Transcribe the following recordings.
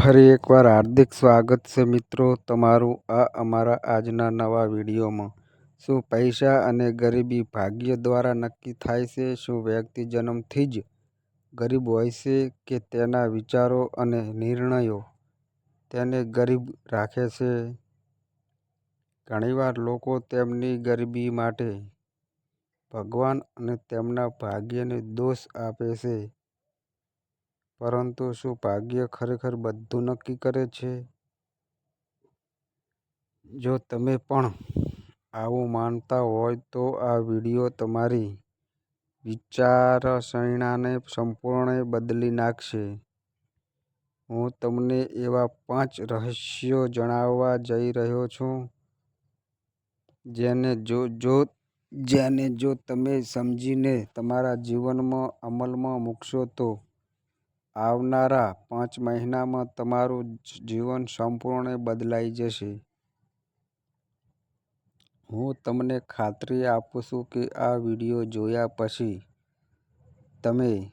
ફરી એકવાર હાર્દિક સ્વાગત છે મિત્રો તમારું આ અમારા આજના નવા વિડીયોમાં. શું પૈસા અને ગરીબી ભાગ્ય દ્વારા નક્કી થાય છે? શું વ્યક્તિ જન્મથી જ ગરીબ હોય છે કે તેના વિચારો અને નિર્ણયો તેને ગરીબ રાખે છે? ઘણીવાર લોકો તેમની ગરીબી માટે ભગવાન અને તેમના ભાગ્યને દોષ આપે છે. પરંતુ શું ભાગ્ય ખરેખર બધું નક્કી કરે છે? જો તમે પણ આવું માનતા હોય તો આ વિડિયો તમારી વિચારસરણાને સંપૂર્ણે બદલી નાખશે. હું તમને એવા પાંચ રહસ્યો જણાવવા જઈ રહ્યો છું, જેને જો જો, જેને જો તમે સમજીને તમારા જીવનમાં અમલમાં મૂકશો તો આવનારા પાંચ મહિનામાં તમારું જીવન સંપૂર્ણ બદલાઈ જશે. હું તમને ખાતરી આપું છું કે આ વીડિયો જોયા પછી તમે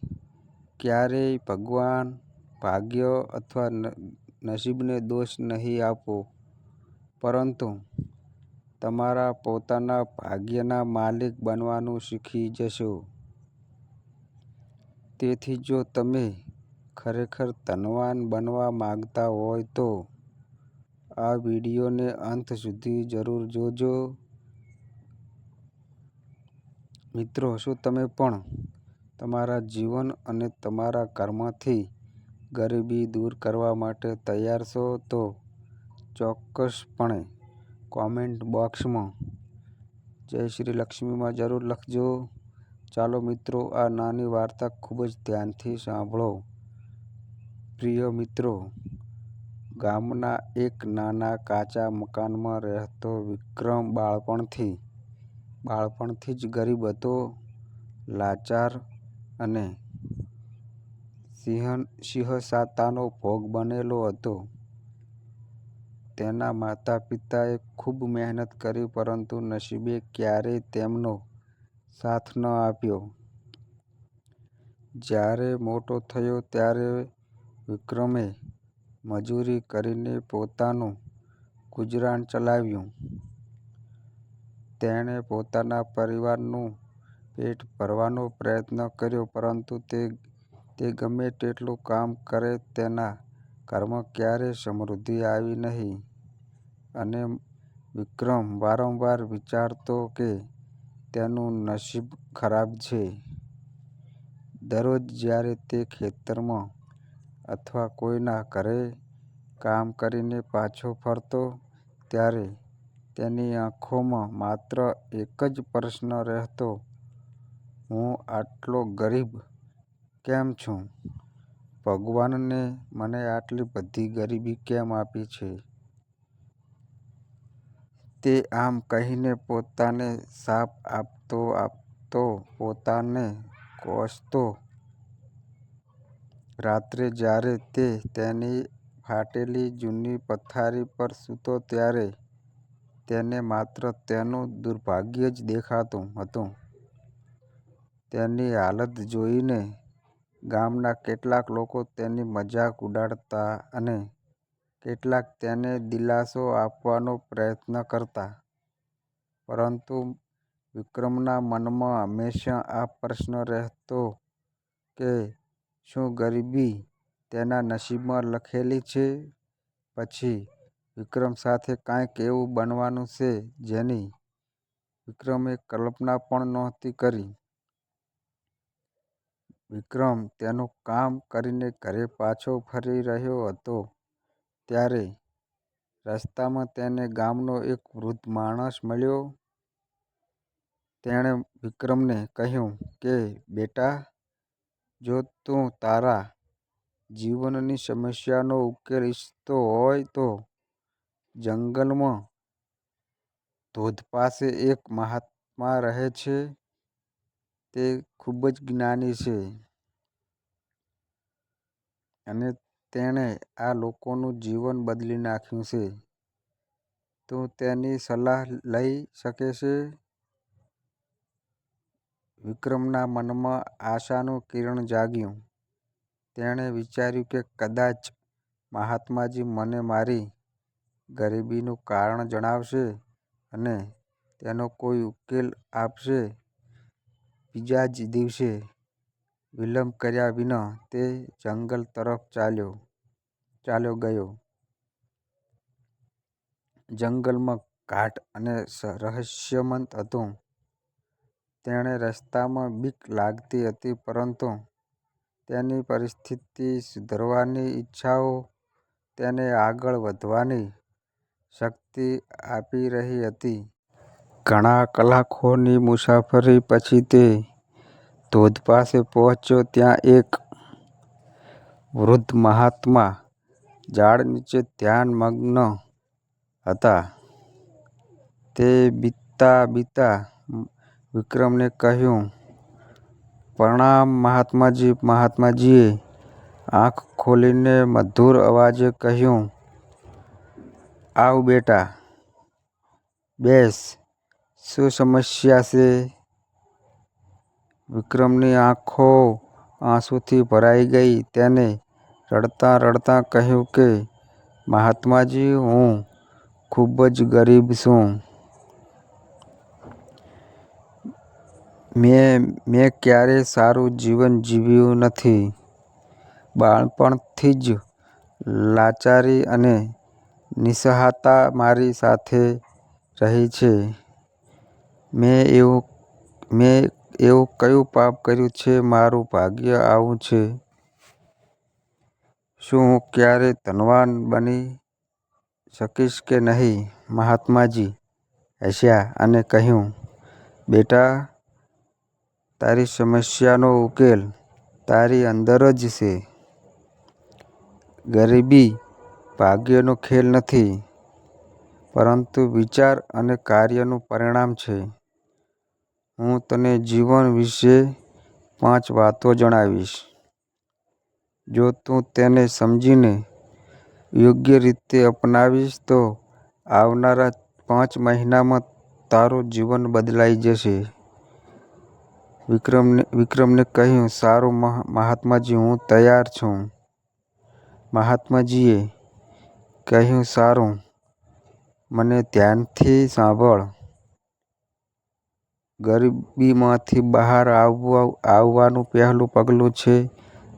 ક્યારેય ભગવાન, ભાગ્ય અથવા નસીબને દોષ નહીં આપો. પરંતુ તમારા પોતાના ભાગ્યના માલિક બનવાનું શીખી જશો. તેથી જો તમે ખરેખર ધનવાન બનવા માંગતા હોય તો આ વિડીયોને અંત સુધી જરૂર જોજો. મિત્રો, શું તમે પણ તમારા જીવન અને તમારા કર્મથી ગરીબી દૂર કરવા માટે તૈયાર છો તો ચોક્કસપણે કોમેન્ટ બોક્સમાં જય શ્રી લક્ષ્મીમાં જરૂર લખજો. ચાલો મિત્રો, આ નાની વાર્તા ખૂબ જ ધ્યાનથી સાંભળો. પ્રિય મિત્રો, ગામના એક નાના કાચા મકાનમાં રહેતો વિક્રમ બાળપણથી બાળપણથી જ ગરીબ હતો, લાચાર અને સિંહન, સિંહસાતાનો ભોગ બનેલો હતો. તેના માતા પિતાએ ખૂબ મહેનત કરી પરંતુ નસીબે ક્યારેય તેમનો સાથ ન આપ્યો. જ્યારે મોટો થયો ત્યારે વિક્રમે મજૂરી કરીને પોતાનું ગુજરાન ચલાવ્યું. તેણે પોતાના પરિવારનું પેટ ભરવાનો પ્રયત્ન કર્યો, પરંતુ તે ગમે તેટલું કામ કરે તેના ઘરમાં ક્યારેય સમૃદ્ધિ આવી નહીં. અને વિક્રમ વારંવાર વિચારતો કે તેનું નસીબ ખરાબ છે. દરરોજ જ્યારે તે ખેતરમાં અથવા કોઈના ઘરે કામ કરીને પાછો ફરતો ત્યારે તેની આંખોમાં માત્ર એક જ પ્રશ્ન રહેતો, હું આટલો ગરીબ કેમ છું? ભગવાનને મને આટલી બધી ગરીબી કેમ આપી છે? તે આમ કહીને પોતાને શાપ આપતો આપતો પોતાને કોસતો રાત્રે જ્યારે તે તેની ફાટેલી જૂની પથારી પર સૂતો ત્યારે તેને માત્ર તેનું દુર્ભાગ્ય જ દેખાતું હતું. તેની હાલત જોઈને ગામના કેટલાક લોકો તેની મજાક ઉડાડતા અને કેટલાક તેને દિલાસો આપવાનો પ્રયત્ન કરતા. પરંતુ વિક્રમના મનમાં હંમેશા આ પ્રશ્ન રહેતો કે શું ગરીબી તેના નસીબમાં લખેલી છે? પછી, વિક્રમ સાથે કાંઈક એવું બનવાનું છે જેની વિક્રમે કલ્પના પણ નહોતી કરી. વિક્રમ તેનું કામ કરીને ઘરે પાછો ફરી રહ્યો હતો ત્યારે રસ્તામાં તેને ગામનો એક વૃદ્ધ માણસ મળ્યો. તેણે વિક્રમને કહ્યું કે, બેટા જો તું તારા જીવનની સમસ્યાનો ઉકેલ ઈચ્છતો હોય તો જંગલમાં ધોધ પાસે એક મહાત્મા રહે છે, તે ખૂબ જ જ્ઞાની છે. અને તેણે આ લોકોનું જીવન બદલી નાખ્યું છે. તું તેની સલાહ લઈ શકે છે? વિક્રમના મનમાં આશાનું કિરણ જાગ્યું તેણે વિચાર્યું કે કદાચ મહાત્માજી મને મારી ગરીબીનું કારણ જણાવશે અને તેનો કોઈ ઉકેલ આપશે. બીજા જ દિવસે વિલંબ કર્યા વિના તે જંગલ તરફ ચાલ્યો ચાલ્યો ગયો. જંગલમાં ઘાટ અને રહસ્યમંત હતું. તેને રસ્તામાં બીક લાગતી હતી, પરંતુ તેની પરિસ્થિતિ સુધારવાની ઈચ્છાઓ તેને આગળ વધવાની શક્તિ આપી રહી હતી. ઘણા કલાકોની મુસાફરી પછી તે ધોધ પાસે પહોંચ્યો. ત્યાં એક વૃદ્ધ મહાત્મા ઝાડ નીચે ધ્યાન-મગ્ન હતા. તે બીતા-બીતા વિક્રમને કહ્યું, "પ્રણામ મહાત્માજી." મહાત્માજીએ આંખ ખોલીને મધુર અવાજે કહ્યું, "આવ બેટા, બેસ. શું સમસ્યા છે?" વિક્રમની આંખો આંસુથી ભરાઈ ગઈ. તેને રડતાં-રડતાં કહ્યું કે, "મહાત્માજી, હું ખૂબ જ ગરીબ છું. મેં મેં ક્યારેય સારું જીવન જીવ્યું નથી. બાળપણથી જ લાચારી અને નિ:સહાયતા મારી સાથે રહી છે. મેં એવું મેં એવું કયું પાપ કર્યું છે મારું ભાગ્ય આવું છે? શું હું ક્યારેય ધનવાન બની શકીશ કે નહીં?" મહાત્માજી હસ્યા અને કહ્યું, "બેટા, તારી સમસ્યાનો ઉકેલ તારી અંદર જ છે. ગરીબી ભાગ્યનો ખેલ નથી, પરંતુ વિચાર અને કાર્યનું પરિણામ છે. હું તને જીવન વિશે પાંચ વાતો જણાવીશ. જો તું તેને સમજીને યોગ્ય રીતે અપનાવીશ તો આવનારા પાંચ મહિનામાં તારું જીવન બદલાઈ જશે." વિક્રમે કહ્યું, "સારું મહાત્માજી, હું તૈયાર છું." મહાત્માજીએ કહ્યું, "સારું. મને ધ્યાનથી સાંભળ. ગરીબીમાંથી બહાર આવવા આવવાનું પહેલું પગલું છે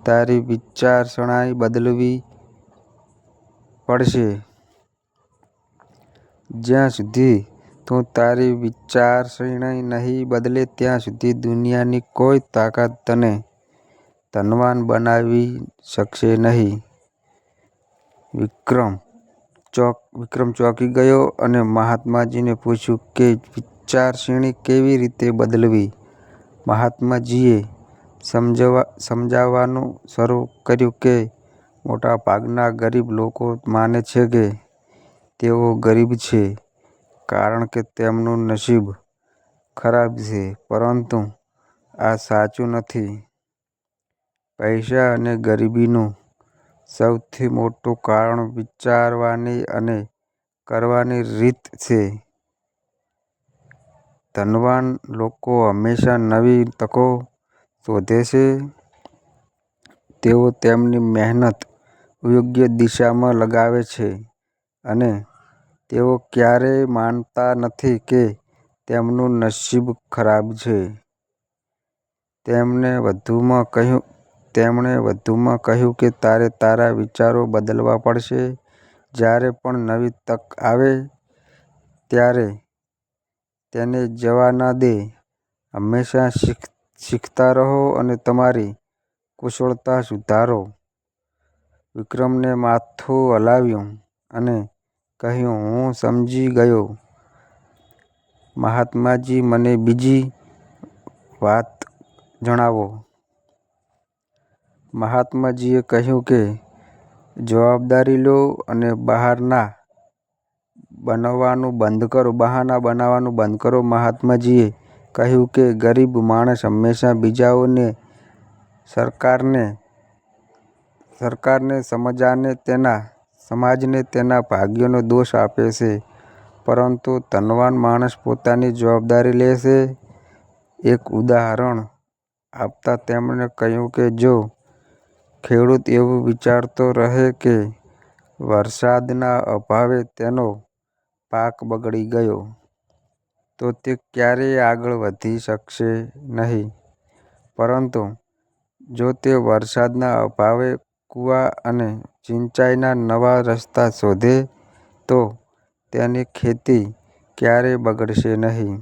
તારી વિચારસરણી બદલવી પડશે. જ્યાં સુધી તું તારી વિચારસરણી નહીં બદલે ત્યાં સુધી દુનિયાની કોઈ તાકાત તને ધનવાન બનાવી શકશે નહીં." વિક્રમ ચોંકી ગયો અને મહાત્માજીને પૂછ્યું કે વિચારસરણી કેવી રીતે બદલવી. મહાત્માજીએ સમજવા, સમજાવવાનું શરૂ કર્યું કે મોટાભાગના ગરીબ લોકો માને છે કે તેઓ ગરીબ છે કારણ કે તેમનું નસીબ ખરાબ છે, પરંતુ આ સાચું નથી. પૈસા અને ગરીબીનું સૌથી મોટું કારણ વિચારવાની અને કરવાની રીત છે. ધનવાન લોકો હંમેશા નવી તકો શોધે છે. તેઓ તેમની મહેનત યોગ્ય દિશામાં લગાવે છે અને તેઓ ક્યારેય માનતા નથી કે તેમનું નસીબ ખરાબ છે. તેમણે વધુમાં કહ્યું, તેમણે વધુમાં કહ્યું કે તારે તારા વિચારો બદલવા પડશે. જ્યારે પણ નવી તક આવે, ત્યારે તેને જવા ન દે. હંમેશા શીખ, શીખતા રહો અને તમારી કુશળતા સુધારો." વિક્રમને માથું હલાવ્યું અને કહ્યું, "હું સમજી ગયો." મહાત્માજી, મને બીજી વાત જણાવો. મહાત્માજીએ કહ્યું કે જવાબદારી લો અને બહારના બનાવવાનું બંધ કરો બહાના બનાવવાનું બંધ કરો. મહાત્માજીએ કહ્યું કે ગરીબ માણસ હંમેશા બીજાઓને, સરકારને, સરકારને સમજાને તેના ભાગ્યનો દોષ આપે છે, પરંતુ ધનવાન માણસ પોતાની જવાબદારી લે છે. એક ઉદાહરણ આપતા તેમણે કહ્યું કે જો ખેડૂત એવું વિચારતો રહે કે વરસાદના અભાવે તેનો પાક બગડી ગયો, તો તે ક્યારેય આગળ વધી શકશે નહીં. પરંતુ જો તે વરસાદના અભાવે કૂવા અને સિંચાઈના નવા રસ્તા શોધે તો તેની ખેતી ક્યારેય બગડશે નહીં.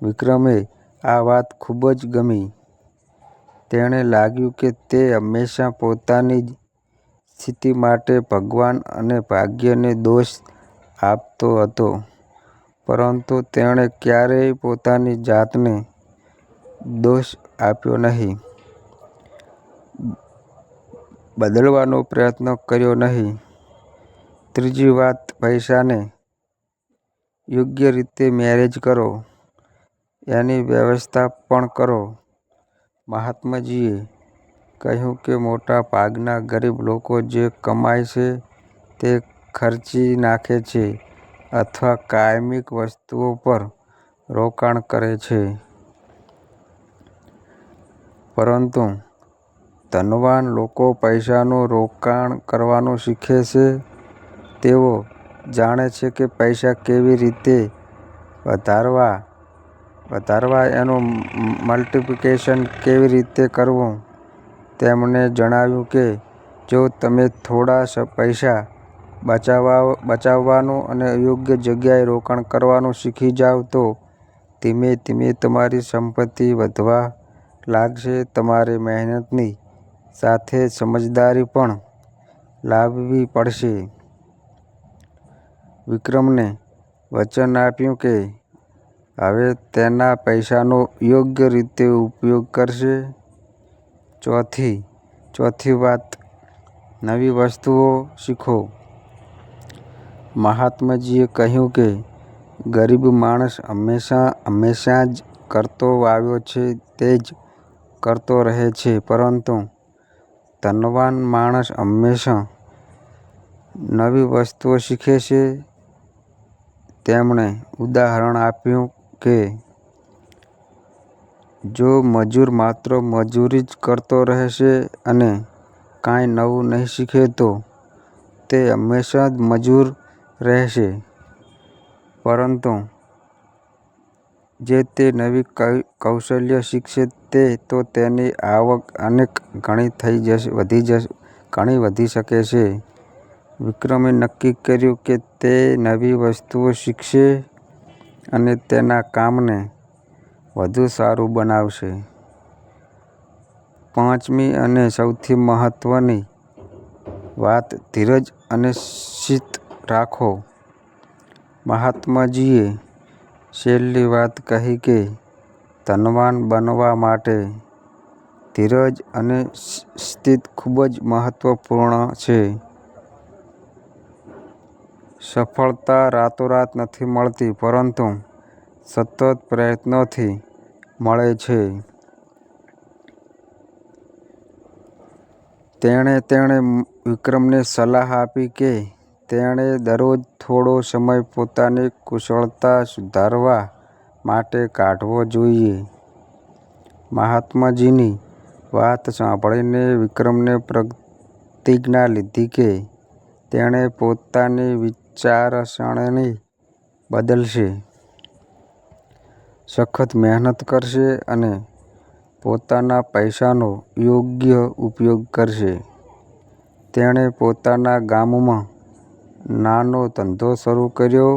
વિક્રમને આ વાત ખૂબ જ ગમી. તેને લાગ્યું કે તે હંમેશા પોતાની જ સ્થિતિ માટે ભગવાન અને ભાગ્યને દોષ આપતો હતો, પરંતુ તેણે ક્યારેય પોતાની જાતને દોષ આપ્યો નહીં, બદલવાનો પ્રયત્ન કર્યો નહીં. ત્રીજી વાત પૈસાને યોગ્ય રીતે મેરેજ કરો, એની વ્યવસ્થા પણ કરો. મહાત્માજીએ કહ્યું કે મોટા ભાગના ગરીબ લોકો જે કમાય છે તે ખર્ચી નાખે છે અથવા કાયમિક વસ્તુઓ પર રોકાણ કરે છે. પરંતુ ધનવાન લોકો પૈસાનું રોકાણ કરવાનું શીખે છે. તેઓ જાણે છે કે પૈસા કેવી રીતે વધારવા, વધારવા એનું મલ્ટિપ્લિકેશન કેવી રીતે કરવું. તેમણે જણાવ્યું કે જો તમે થોડા પૈસા બચાવવાનું અને યોગ્ય જગ્યાએ રોકાણ કરવાનું શીખી જાઓ તો ધીમે ધીમે તમારી સંપત્તિ વધવા લાગશે. તમારી મહેનતની સાથે સમજદારી પણ લાવવી પડશે. વિક્રમને વચન આપ્યું કે હવે તેના પૈસાનો યોગ્ય રીતે ઉપયોગ કરશે. ચોથી ચોથી વાત નવી વસ્તુઓ શીખો. મહાત્માજીએ કહ્યું કે ગરીબ માણસ હંમેશા જે કરતો આવ્યો છે તે જ કરતો રહે છે, પરંતુ ધનવાન માણસ હંમેશા નવી વસ્તુઓ શીખે છે. તેમણે ઉદાહરણ આપ્યું કે, જો મજૂર માત્ર મજૂરી જ કરતો રહેશે અને કાંઈ નવું નહીં શીખે તો તે હંમેશા જ મજૂર રહેશે. પરંતુ જે તે નવી કૌશલ્ય શીખશે તો તેની આવક અનેક ગણી વધી જશે ઘણી વધી શકે છે. વિક્રમે નક્કી કર્યું કે તે નવી વસ્તુઓ શીખશે અને તેના કામને વધુ સારું બનાવશે. પાંચમી અને સૌથી મહત્વની વાત ધીરજ અને શીત રાખો. મહાત્માજીએ છેલ્લી વાત કહી કે ધનવાન બનવા માટે ધીરજ અને સ્થિત ખૂબ જ મહત્વપૂર્ણ છે. સફળતા રાતોરાત નથી મળતી, પરંતુ સતત પ્રયત્નોથી મળે છે. તેણે તેણે વિક્રમને સલાહ આપી કે તેણે દરરોજ થોડો સમય પોતાની કુશળતા સુધારવા માટે કાઢવો જોઈએ. મહાત્માજીની વાત સાંભળીને વિક્રમને પ્રતિજ્ઞા લીધી કે તેણે પોતાની વિચારસરણી બદલશે, સખત મહેનત કરશે અને પોતાના પૈસાનો યોગ્ય ઉપયોગ કરશે. તેણે પોતાના ગામમાં નાનો ધંધો શરૂ કર્યો,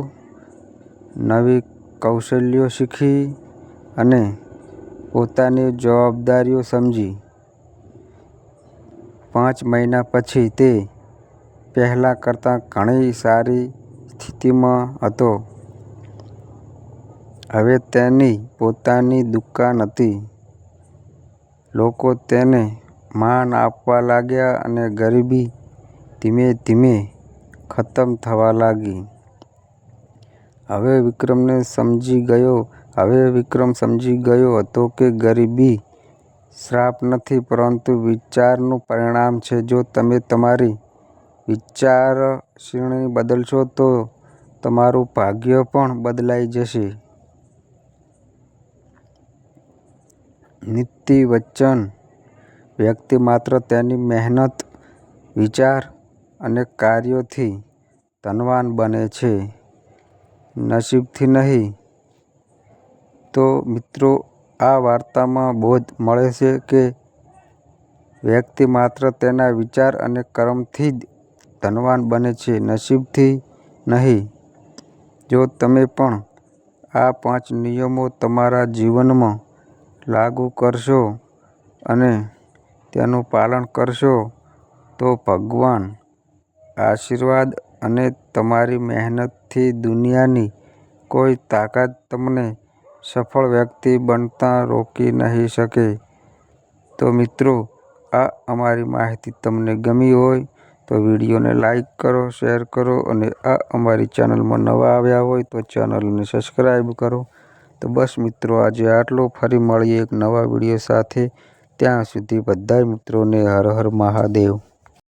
નવી કૌશલ્યો શીખી અને પોતાની જવાબદારીઓ સમજી. પાંચ મહિના પછી તે પહેલાં કરતાં ઘણી સારી સ્થિતિમાં હતો. હવે તેની પોતાની દુકાન હતી, લોકો તેને માન આપવા લાગ્યા અને ગરીબી ધીમે ધીમે ખતમ થવા લાગી. હવે વિક્રમને સમજી ગયો હવે વિક્રમ સમજી ગયો હતો કે ગરીબી શ્રાપ નથી પરંતુ વિચારનું પરિણામ છે. જો તમે તમારી વિચારસરણી બદલશો તો તમારું ભાગ્ય પણ બદલાઈ જશે. નીતિ વચન વ્યક્તિ માત્ર તેની મહેનત, વિચાર અને કાર્યોથી ધનવાન બને છે નસીબથી નહીં. તો મિત્રો આ વાર્તામાં બોધ મળે છે કે વ્યક્તિ માત્ર તેના વિચાર અને કર્મથી જ ધનવાન બને છે નસીબથી નહીં. જો તમે પણ આ પાંચ નિયમો તમારા જીવનમાં લાગુ કરશો અને તેનું પાલન કરશો તો ભગવાન, આશીર્વાદ અને તમારી મહેનતથી દુનિયાની કોઈ તાકાત તમને સફળ વ્યક્તિ બનતા રોકી નહીં શકે. તો મિત્રો આ અમારી માહિતી તમને ગમી હોય તો વિડીયોને લાઈક કરો, શેર કરો અને આ અમારી ચેનલમાં નવા આવ્યા હોય તો ચેનલને સબસ્ક્રાઈબ કરો. તો બસ મિત્રો આજે આટલું ફરી મળીએ એક નવા વીડિયો સાથે ત્યાં સુધી બધાય મિત્રોને હર હર મહાદેવ.